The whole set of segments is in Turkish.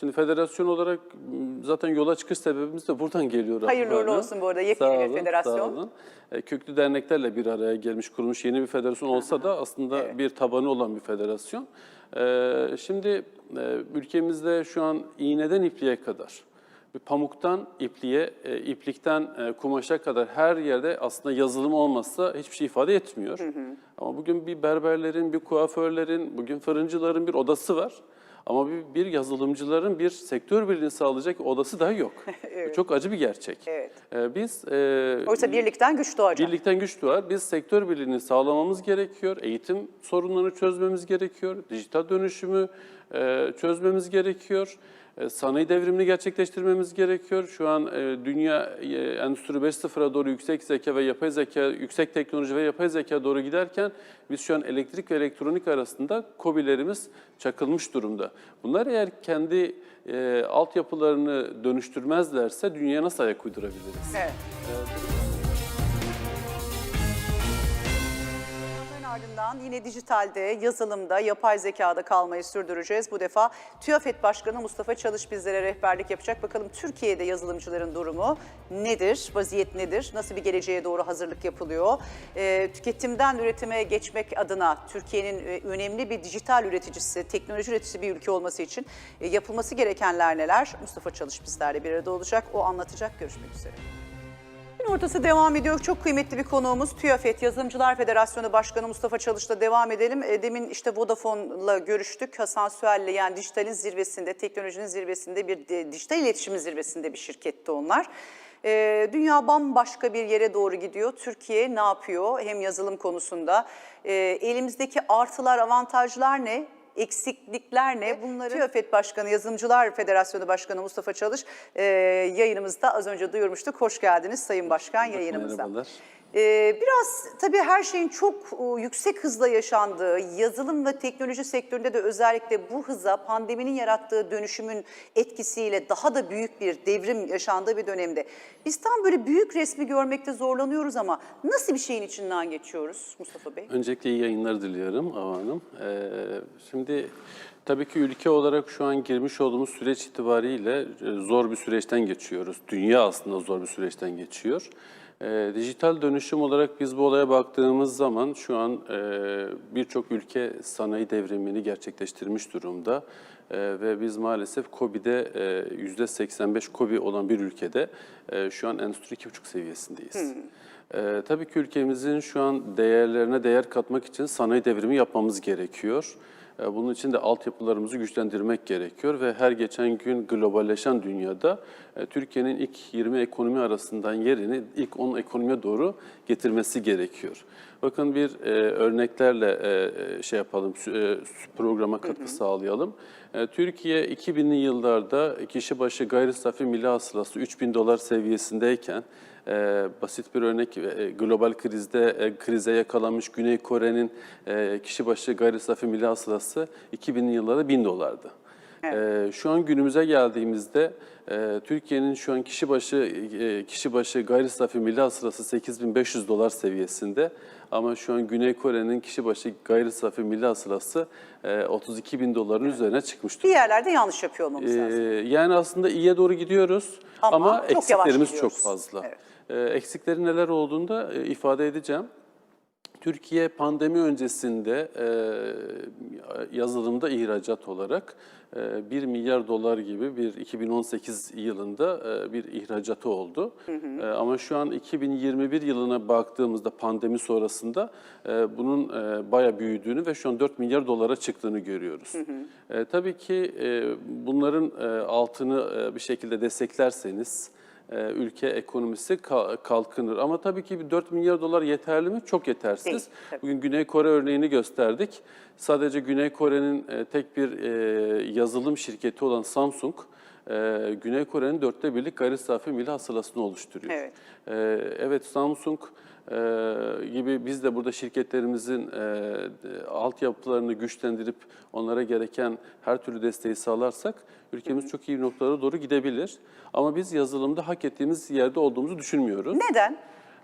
Şimdi federasyon olarak m, zaten yola çıkış sebebimiz de buradan geliyor. Hayırlı uğurlu olsun bu arada, yepyeni Sağ bir olun, federasyon. Sağ olun. E, Köklü derneklerle bir araya gelmiş kurulmuş yeni bir federasyon olsa da aslında bir tabanı olan bir federasyon. E, Şimdi e, ülkemizde şu an iğneden ipliğe kadar bir pamuktan ipliğe, e, iplikten e, kumaşa kadar her yerde aslında yazılım olmazsa hiçbir şey ifade etmiyor. Ama bugün bir berberlerin, bir kuaförlerin, bugün fırıncıların bir odası var. Ama bir, bir yazılımcıların bir sektör birliğini sağlayacak odası dahi yok. Bu Çok acı bir gerçek. Evet. E, biz e, Oysa birlikten güç doğacak. Birlikten güç doğar. Biz sektör birliğini sağlamamız gerekiyor. Eğitim sorunlarını çözmemiz gerekiyor. Dijital dönüşümü e, çözmemiz gerekiyor. E, sanayi devrimini gerçekleştirmemiz gerekiyor. Şu an e, dünya e, Endüstri 5.0'a doğru yüksek zeka ve yapay zeka, yüksek teknoloji ve yapay zeka doğru giderken biz şu an elektrik ve elektronik arasında kobilerimiz çakılmış durumda. Bunlar eğer kendi e, altyapılarını dönüştürmezlerse dünyaya nasıl ayak uydurabiliriz? Evet. Hemen ardından yine dijitalde, yazılımda, yapay zekada kalmayı sürdüreceğiz. Bu defa TÜYAFET Başkanı Mustafa Çalış bizlere rehberlik yapacak. Bakalım Türkiye'de yazılımcıların durumu nedir, vaziyet nedir, nasıl bir geleceğe doğru hazırlık yapılıyor? Ee, tüketimden üretime geçmek adına Türkiye'nin e, önemli bir dijital üreticisi, teknoloji üreticisi bir ülke olması için e, yapılması gerekenler neler? Mustafa Çalış bizlerle bir arada olacak, o anlatacak. Görüşmek üzere. Ortası devam ediyor. Çok kıymetli bir konuğumuz TÜYAFET Yazılımcılar Federasyonu Başkanı Mustafa Çalış'la devam edelim. E, Demin işte Vodafone'la görüştük. Hasan Süel'le yani dijitalin zirvesinde, teknolojinin zirvesinde bir de, dijital iletişimin zirvesinde bir şirkette onlar. E, dünya bambaşka bir yere doğru gidiyor. Türkiye ne yapıyor hem yazılım konusunda? E, elimizdeki artılar, avantajlar ne? Eksiklikler ne? Bunları TÜYAFET Başkanı, Yazılımcılar Federasyonu Başkanı Mustafa Çalış e, yayınımızda az önce duyurmuştuk. Hoş geldiniz Sayın Başkan yayınımıza. Merhabalar. Ee, biraz tabii her şeyin çok e, yüksek hızla yaşandığı, yazılım ve teknoloji sektöründe de özellikle bu hıza pandeminin yarattığı dönüşümün etkisiyle daha da büyük bir devrim yaşandığı bir dönemde. Biz tam böyle büyük resmi görmekte zorlanıyoruz ama nasıl bir şeyin içinden geçiyoruz Mustafa Bey? Öncelikle iyi yayınlar diliyorum Hava Hanım. Ee, şimdi tabii ki ülke olarak şu an girmiş olduğumuz süreç itibariyle e, zor bir süreçten geçiyoruz. Dünya aslında zor bir süreçten geçiyor. Ee, dijital dönüşüm olarak biz bu olaya baktığımız zaman şu an e, birçok ülke sanayi devrimini gerçekleştirmiş durumda. Ee, ve biz maalesef COBİ'de e, %85 COBİ olan bir ülkede e, şu an Endüstri 2.5 seviyesindeyiz. Ee, tabii ki ülkemizin şu an değerlerine değer katmak için sanayi devrimi yapmamız gerekiyor. Ee, bunun için de altyapılarımızı güçlendirmek gerekiyor ve her geçen gün globalleşen dünyada e, Türkiye'nin ilk 20 ekonomi arasından yerini ilk 10 ekonomiye doğru getirmesi gerekiyor. Bakın bir e, örneklerle e, e, şey yapalım, e, programa katkı sağlayalım. E, Türkiye 2000'li yıllarda kişi başı gayri safi milli hasılası 3000 dolar seviyesindeyken e, basit bir örnek e, global krizde e, krize yakalanmış Güney Kore'nin e, kişi başı gayri safi milli hasılası 2000'li yıllarda 1000 dolardı. E, şu an günümüze geldiğimizde e, Türkiye'nin şu an kişi başı e, kişi başı gayri safi milli hasılası 8500 dolar seviyesinde ama şu an Güney Kore'nin kişi başı gayri safi milli hasılası e, 32 bin doların üzerine çıkmış Bir yerlerde yanlış yapıyor olmamız lazım. yani aslında iyiye doğru gidiyoruz Ama ama, eksiklerimiz çok fazla. Evet. Ee, eksiklerin neler olduğunu da e, ifade edeceğim. Türkiye pandemi öncesinde e, yazılımda ihracat olarak e, 1 milyar dolar gibi bir 2018 yılında e, bir ihracatı oldu. E, ama şu an 2021 yılına baktığımızda pandemi sonrasında e, bunun e, bayağı büyüdüğünü ve şu an 4 milyar dolara çıktığını görüyoruz. E, tabii ki e, bunların e, altını e, bir şekilde desteklerseniz ülke ekonomisi ka- kalkınır. Ama tabii ki bir 4 milyar dolar yeterli mi? Çok yetersiz. Değil, tabii. Bugün Güney Kore örneğini gösterdik. Sadece Güney Kore'nin e, tek bir e, yazılım şirketi olan Samsung, e, Güney Kore'nin dörtte birlik gayri safi milli hasılasını oluşturuyor. Evet. E, evet Samsung e, gibi biz de burada şirketlerimizin e, altyapılarını güçlendirip onlara gereken her türlü desteği sağlarsak ülkemiz çok iyi noktalara doğru gidebilir. Ama biz yazılımda hak ettiğimiz yerde olduğumuzu düşünmüyoruz. Neden?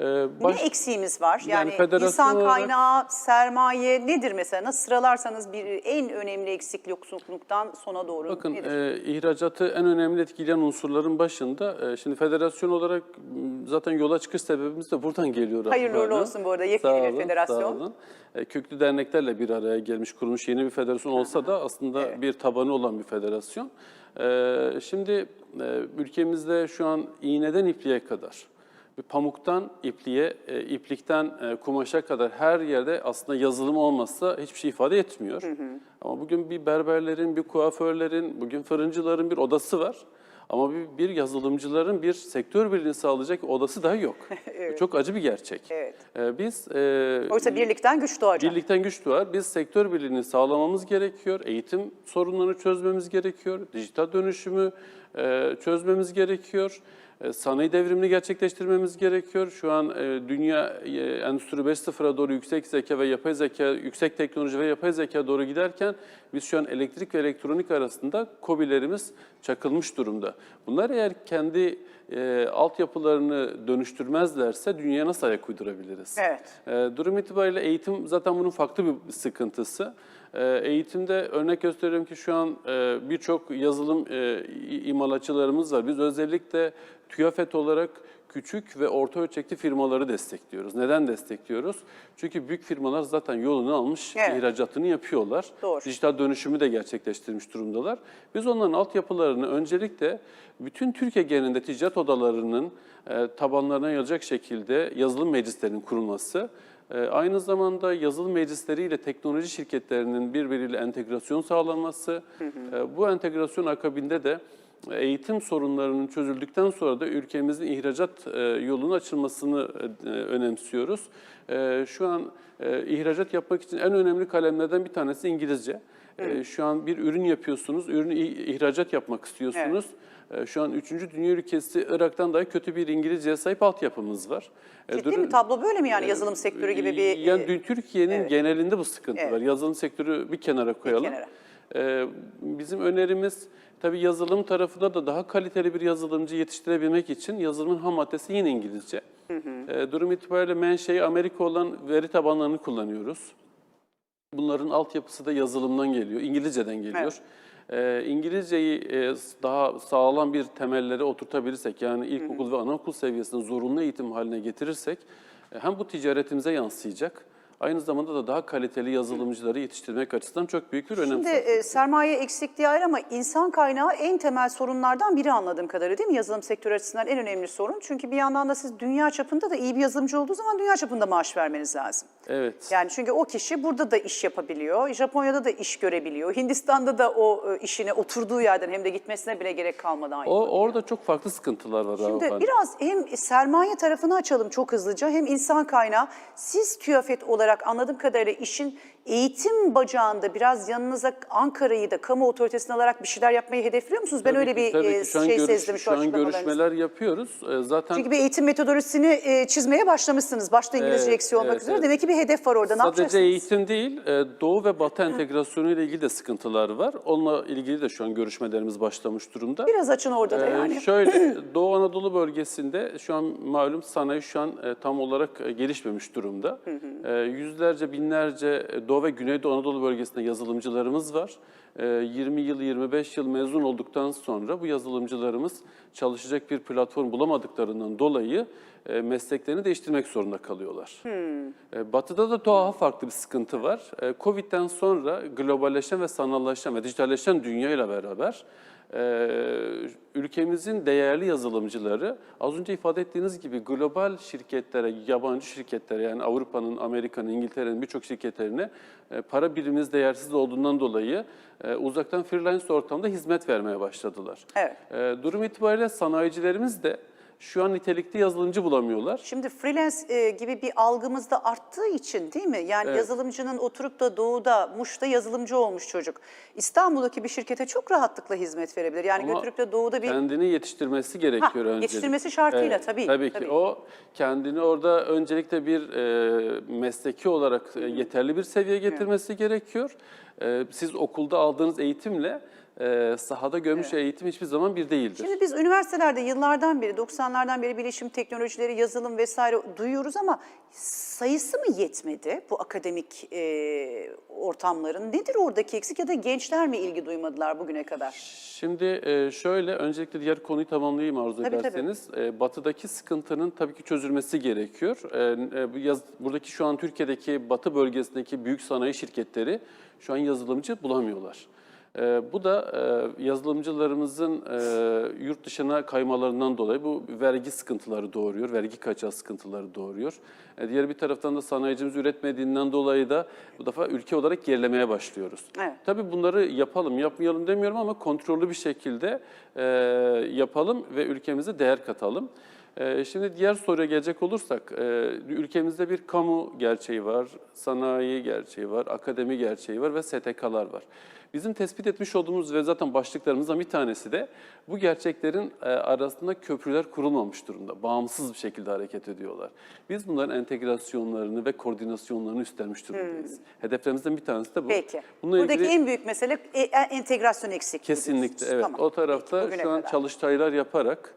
Ee, baş- Ne eksiğimiz var? Yani Yani, federasyon insan olarak- kaynağı, sermaye nedir mesela? Nasıl sıralarsanız bir en önemli eksik yoksulluktan sona doğru Bakın nedir? e, ihracatı en önemli etkileyen unsurların başında e, şimdi federasyon olarak zaten yola çıkış sebebimiz de buradan geliyor. Hayırlı aslında. uğurlu olsun bu arada, yepyeni bir federasyon. Sağ olun. E, köklü derneklerle bir araya gelmiş kurulmuş yeni bir federasyon olsa da aslında bir tabanı olan bir federasyon. E, şimdi e, ülkemizde şu an iğneden ipliğe kadar pamuktan ipliğe, e, iplikten e, kumaşa kadar her yerde aslında yazılım olmazsa hiçbir şey ifade etmiyor. Ama bugün bir berberlerin, bir kuaförlerin, bugün fırıncıların bir odası var. Ama bir, bir yazılımcıların bir sektör birliğini sağlayacak odası daha yok. Bu Çok acı bir gerçek. Evet. E, biz e, Oysa birlikten güç doğacak. Birlikten güç doğar. Biz sektör birliğini sağlamamız gerekiyor. Eğitim sorunlarını çözmemiz gerekiyor. Dijital dönüşümü e, çözmemiz gerekiyor. E, sanayi devrimini gerçekleştirmemiz gerekiyor. Şu an e, dünya e, Endüstri 5.0'a doğru yüksek zeka ve yapay zeka, yüksek teknoloji ve yapay zeka doğru giderken biz şu an elektrik ve elektronik arasında kobilerimiz çakılmış durumda. Bunlar eğer kendi e, altyapılarını dönüştürmezlerse dünyaya nasıl ayak uydurabiliriz? Evet. E, durum itibariyle eğitim zaten bunun farklı bir sıkıntısı. E, eğitimde örnek gösteriyorum ki şu an e, birçok yazılım e, imalatçılarımız var. Biz özellikle TÜYAFET olarak küçük ve orta ölçekli firmaları destekliyoruz. Neden destekliyoruz? Çünkü büyük firmalar zaten yolunu almış, Evet. ihracatını yapıyorlar. Doğru. Dijital dönüşümü de gerçekleştirmiş durumdalar. Biz onların altyapılarını öncelikle bütün Türkiye genelinde ticaret odalarının e, tabanlarına yayılacak şekilde yazılım meclislerinin kurulması, e, aynı zamanda yazılım meclisleriyle teknoloji şirketlerinin birbiriyle entegrasyon sağlanması, e, bu entegrasyon akabinde de eğitim sorunlarının çözüldükten sonra da ülkemizin ihracat e, yolunun açılmasını e, önemsiyoruz. E, Şu an ihracat yapmak için en önemli kalemlerden bir tanesi İngilizce. E, Şu an bir ürün yapıyorsunuz, ürünü ihracat yapmak istiyorsunuz. E, Şu an 3. dünya ülkesi Irak'tan daha kötü bir İngilizceye sahip altyapımız var. Ciddi durum- mi? Tablo böyle mi yani yazılım sektörü gibi bir... yani Türkiye'nin genelinde bu sıkıntı Evet. var. Yazılım sektörü bir kenara koyalım. kenara. Ee, bizim önerimiz tabii yazılım tarafında da daha kaliteli bir yazılımcı yetiştirebilmek için yazılımın ham maddesi yine İngilizce. Ee, durum itibariyle menşei Amerika olan veri tabanlarını kullanıyoruz. Bunların altyapısı da yazılımdan geliyor, İngilizceden geliyor. Ee, İngilizceyi e, daha sağlam bir temellere oturtabilirsek, yani ilkokul ve anaokul seviyesinde zorunlu eğitim haline getirirsek, e, hem bu ticaretimize yansıyacak, aynı zamanda da daha kaliteli yazılımcıları yetiştirmek açısından çok büyük bir önem Şimdi e, sermaye eksikliği ayrı ama insan kaynağı en temel sorunlardan biri anladığım kadarıyla değil mi? Yazılım sektörü açısından en önemli sorun. Çünkü bir yandan da siz dünya çapında da iyi bir yazılımcı olduğu zaman dünya çapında maaş vermeniz lazım. Evet. Yani çünkü o kişi burada da iş yapabiliyor, Japonya'da da iş görebiliyor, Hindistan'da da o e, işine oturduğu yerden hem de gitmesine bile gerek kalmadan O orada çok farklı sıkıntılar var. Şimdi Avrupa. biraz hem sermaye tarafını açalım çok hızlıca hem insan kaynağı. Siz TÜYAFET olarak anladığım kadarıyla işin eğitim bacağında biraz yanınıza Ankara'yı da kamu otoritesini alarak bir şeyler yapmayı hedefliyor musunuz? Ben Tabii öyle ki, bir tabii e, ki. Şu an şey görüş- sezdim şu, Şu an görüşmeler yapıyoruz. Ee, Zaten Çünkü bir eğitim metodolojisini e, çizmeye başlamışsınız. Başta İngilizce Evet, eksi olmak evet, üzere. evet. Demek ki bir hedef var orada. Ne Sadece eğitim değil, e, Doğu ve Batı entegrasyonu ile ilgili de sıkıntılar var. Onunla ilgili de şu an görüşmelerimiz başlamış durumda. Biraz açın orada da Ee, yani. Şöyle, Doğu Anadolu bölgesinde şu an malum sanayi şu an e, tam olarak e, gelişmemiş durumda. E, yüzlerce, binlerce e, Doğu ve Güneydoğu Anadolu bölgesinde yazılımcılarımız var. E, 20 yıl, 25 yıl mezun olduktan sonra bu yazılımcılarımız çalışacak bir platform bulamadıklarından dolayı e, mesleklerini değiştirmek zorunda kalıyorlar. E, Batı'da da daha farklı bir sıkıntı var. E, Covid'den sonra globalleşen ve sanallaşan ve dijitalleşen dünyayla beraber e, ülkemizin değerli yazılımcıları az önce ifade ettiğiniz gibi global şirketlere, yabancı şirketlere yani Avrupa'nın, Amerika'nın, İngiltere'nin birçok şirketlerine e, para birimimiz değersiz olduğundan dolayı e, uzaktan freelance ortamda hizmet vermeye başladılar. Evet. E, durum itibariyle sanayicilerimiz de şu an nitelikli yazılımcı bulamıyorlar. Şimdi freelance e, gibi bir algımız da arttığı için değil mi? Yani yazılımcının oturup da doğuda, Muş'ta yazılımcı olmuş çocuk. İstanbul'daki bir şirkete çok rahatlıkla hizmet verebilir. Yani Ama götürüp de doğuda bir... Kendini yetiştirmesi gerekiyor Ha, önce. yetiştirmesi şartıyla tabii, Tabii ki. tabii. O kendini orada öncelikle bir e, mesleki olarak e, yeterli bir seviyeye getirmesi gerekiyor. E, siz okulda aldığınız eğitimle e, sahada görmüş eğitim hiçbir zaman bir değildir. Şimdi biz üniversitelerde yıllardan beri, 90'lardan beri bilişim teknolojileri, yazılım vesaire duyuyoruz ama sayısı mı yetmedi bu akademik e, ortamların? Nedir oradaki eksik ya da gençler mi ilgi duymadılar bugüne kadar? Şimdi e, şöyle, öncelikle diğer konuyu tamamlayayım arzu Tabii, ederseniz. E, Batıdaki sıkıntının tabii ki çözülmesi gerekiyor. E, e, yaz- buradaki şu an Türkiye'deki batı bölgesindeki büyük sanayi şirketleri şu an yazılımcı bulamıyorlar. E, bu da e, yazılımcılarımızın e, yurt dışına kaymalarından dolayı bu vergi sıkıntıları doğuruyor, vergi kaçağı sıkıntıları doğuruyor. E, diğer bir taraftan da sanayicimiz üretmediğinden dolayı da bu defa ülke olarak gerilemeye başlıyoruz. Evet. Tabii bunları yapalım, yapmayalım demiyorum ama kontrollü bir şekilde e, yapalım ve ülkemize değer katalım. E, şimdi diğer soruya gelecek olursak, e, ülkemizde bir kamu gerçeği var, sanayi gerçeği var, akademi gerçeği var ve STK'lar var. Bizim tespit etmiş olduğumuz ve zaten başlıklarımızdan bir tanesi de bu gerçeklerin e, arasında köprüler kurulmamış durumda. Bağımsız bir şekilde hareket ediyorlar. Biz bunların entegrasyonlarını ve koordinasyonlarını üstlenmiş durumdayız. Hedeflerimizden bir tanesi de bu. Peki. Bununla Buradaki ilgili- en büyük mesele e- entegrasyon eksikliği. Kesinlikle diyorsunuz. evet. Tamam. O tarafta Bugüne şu an kadar. çalıştaylar yaparak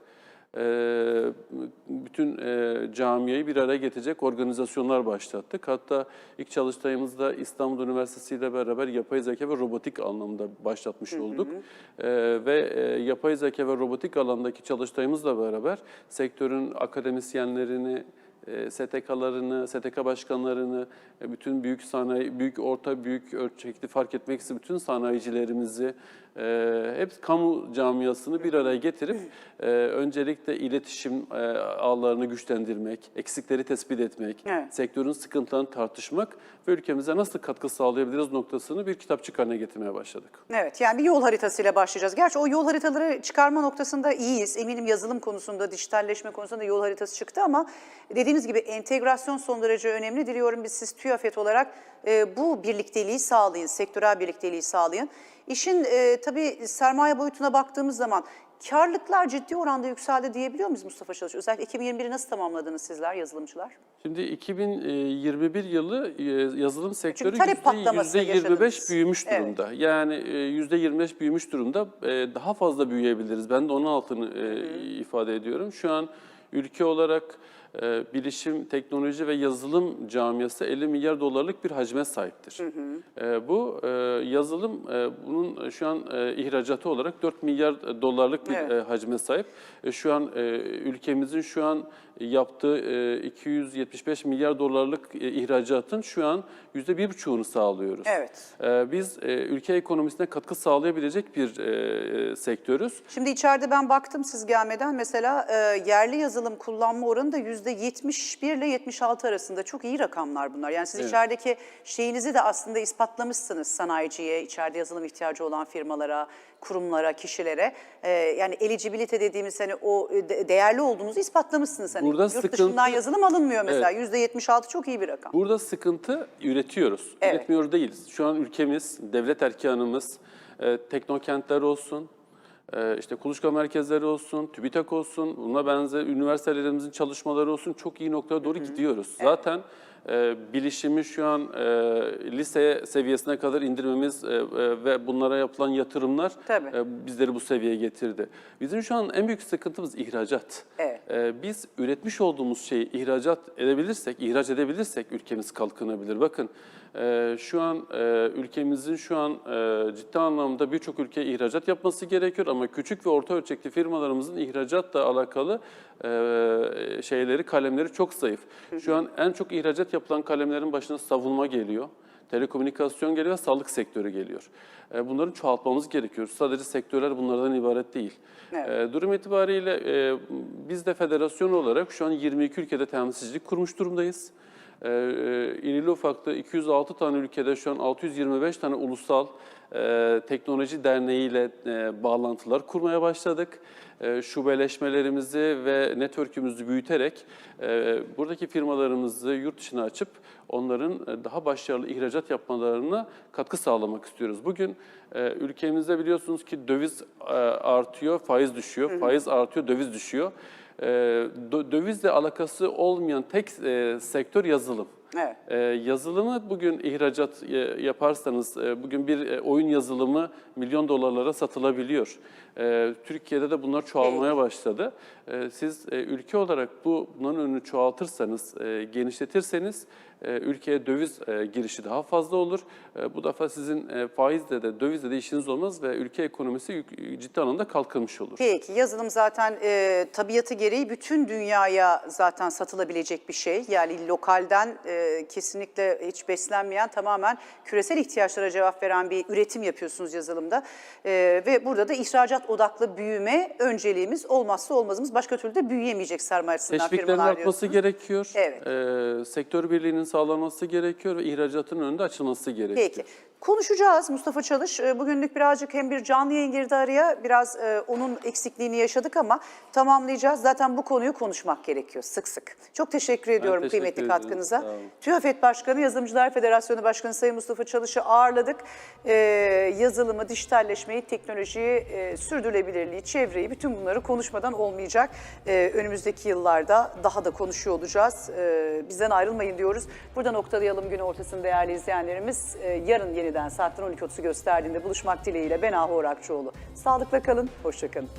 bütün e, camiayı bir araya getirecek organizasyonlar başlattık. Hatta ilk çalıştayımızda İstanbul Üniversitesi ile beraber yapay zeka ve robotik anlamda başlatmış olduk. E, ve e, yapay zeka ve robotik alandaki çalıştayımızla beraber sektörün akademisyenlerini, e, STK'larını, STK başkanlarını, bütün büyük sanayi, büyük orta, büyük ölçekli fark etmeksizin bütün sanayicilerimizi, e, hep kamu camiasını bir araya getirip e, öncelikle iletişim e, ağlarını güçlendirmek, eksikleri tespit etmek, Evet. sektörün sıkıntılarını tartışmak ve ülkemize nasıl katkı sağlayabiliriz noktasını bir kitapçık haline getirmeye başladık. Evet yani bir yol haritasıyla başlayacağız. Gerçi o yol haritaları çıkarma noktasında iyiyiz. Eminim yazılım konusunda, dijitalleşme konusunda yol haritası çıktı ama dediğimiz gibi entegrasyon son derece önemli. Diliyorum biz siz TÜYAFET olarak e, bu birlikteliği sağlayın, sektörel birlikteliği sağlayın. İşin e, tabii sermaye boyutuna baktığımız zaman karlılıklar ciddi oranda yükseldi diyebiliyor muyuz Mustafa Çalışır? Özellikle 2021'i nasıl tamamladınız sizler yazılımcılar? Şimdi 2021 yılı e, yazılım sektörü talep yüzde- patlamasını yüzde 25 yaşadınız. büyümüş Evet. durumda. Yani e, yüzde 25 büyümüş durumda. E, Daha fazla büyüyebiliriz. Ben de onun altını e, ifade ediyorum. Şu an ülke olarak e, bilişim, teknoloji ve yazılım camiası 50 milyar dolarlık bir hacme sahiptir. E, Bu e, yazılım e, bunun şu an e, ihracatı olarak 4 milyar dolarlık bir Evet. e, hacme sahip. E, Şu an e, ülkemizin şu an yaptığı e, 275 milyar dolarlık e, ihracatın şu an yüzde bir buçuğunu sağlıyoruz. Evet. E, Biz e, ülke ekonomisine katkı sağlayabilecek bir e, sektörüz. Şimdi içeride ben baktım siz gelmeden mesela e, yerli yazılım kullanma oranı da yüzde 71 ile 76 arasında. Çok iyi rakamlar bunlar. Yani siz Evet. içerideki şeyinizi de aslında ispatlamışsınız sanayiciye, içeride yazılım ihtiyacı olan firmalara, kurumlara, kişilere. E, yani eligibility dediğimiz hani o e, de- değerli olduğunuzu ispatlamışsınız. Hani Burada yurt sıkıntı- dışından yazılım alınmıyor mesela. Yüzde 76 çok iyi bir rakam. Burada sıkıntı üretiyoruz. Evet. Üretmiyor değiliz. Şu an ülkemiz, devlet erkanımız, e, teknokentler olsun, e, işte kuluçka merkezleri olsun, TÜBİTAK olsun, buna benzer üniversitelerimizin çalışmaları olsun çok iyi noktaya doğru gidiyoruz. Zaten e, bilişimi şu an e, lise seviyesine kadar indirmemiz e, e, ve bunlara yapılan yatırımlar Tabii. e, bizleri bu seviyeye getirdi. Bizim şu an en büyük sıkıntımız ihracat. Evet. Ee, biz üretmiş olduğumuz şeyi ihracat edebilirsek, ihraç edebilirsek ülkemiz kalkınabilir. Bakın e, şu an e, ülkemizin şu an e, ciddi anlamda birçok ülkeye ihracat yapması gerekiyor ama küçük ve orta ölçekli firmalarımızın ihracatla alakalı e, şeyleri, kalemleri çok zayıf. Şu an en çok ihracat yapılan kalemlerin başına savunma geliyor. Telekomünikasyon geliyor, sağlık sektörü geliyor. E, Bunların çoğaltmamız gerekiyor. Sadece sektörler bunlardan ibaret değil. Evet. E, Durum itibariyle e, biz de federasyon olarak şu an 22 ülkede temsilcilik kurmuş durumdayız. E, e, İrili ufaklı 206 tane ülkede şu an 625 tane ulusal e, teknoloji derneğiyle e, bağlantılar kurmaya başladık. E, şubeleşmelerimizi ve network'ümüzü büyüterek e, buradaki firmalarımızı yurt dışına açıp onların e, daha başarılı ihracat yapmalarına katkı sağlamak istiyoruz. Bugün e, ülkemizde biliyorsunuz ki döviz e, artıyor, faiz düşüyor, faiz artıyor, döviz düşüyor. E, dö- dövizle alakası olmayan tek e, sektör yazılım. Evet. Ee, yazılımı bugün ihracat e, yaparsanız, e, bugün bir e, oyun yazılımı milyon dolarlara satılabiliyor. Ee, Türkiye'de de bunlar çoğalmaya başladı. Ee, siz e, ülke olarak bu bunların önünü çoğaltırsanız, e, genişletirseniz e, ülkeye döviz e, girişi daha fazla olur. E, bu defa sizin e, faizle de dövizle de işiniz olmaz ve ülke ekonomisi yük- ciddi anlamda kalkınmış olur. Peki yazılım zaten e, tabiatı gereği bütün dünyaya zaten satılabilecek bir şey. Yani lokalden e, kesinlikle hiç beslenmeyen tamamen küresel ihtiyaçlara cevap veren bir üretim yapıyorsunuz yazılımda. E, ve burada da ihracat odaklı büyüme önceliğimiz olmazsa olmazımız. Başka türlü de büyüyemeyecek sermaye açısından Teşviklerin firmalar artması diyorsunuz. gerekiyor. Evet. Ee, sektör birliğinin sağlanması gerekiyor ve ihracatın önünde açılması gerekiyor. Peki. Konuşacağız Mustafa Çalış. Ee, Bugünlük birazcık hem bir canlı yayın girdi araya. Biraz e, onun eksikliğini yaşadık ama tamamlayacağız. Zaten bu konuyu konuşmak gerekiyor sık sık. Çok teşekkür ediyorum teşekkür kıymetli ederim. katkınıza. TÜYAFET Başkanı, Yazılımcılar Federasyonu Başkanı Sayın Mustafa Çalış'ı ağırladık. Ee, yazılımı, dijitalleşmeyi, teknolojiyi, e, sürdürülebilirliği, çevreyi bütün bunları konuşmadan olmayacak. Ee, önümüzdeki yıllarda daha da konuşuyor olacağız. Ee, bizden ayrılmayın diyoruz. Burada noktalayalım gün ortasını değerli izleyenlerimiz. Ee, yarın yeniden saatten 12.30'u gösterdiğinde buluşmak dileğiyle ben Ahu Orakçıoğlu. Sağlıkla kalın, hoşça kalın.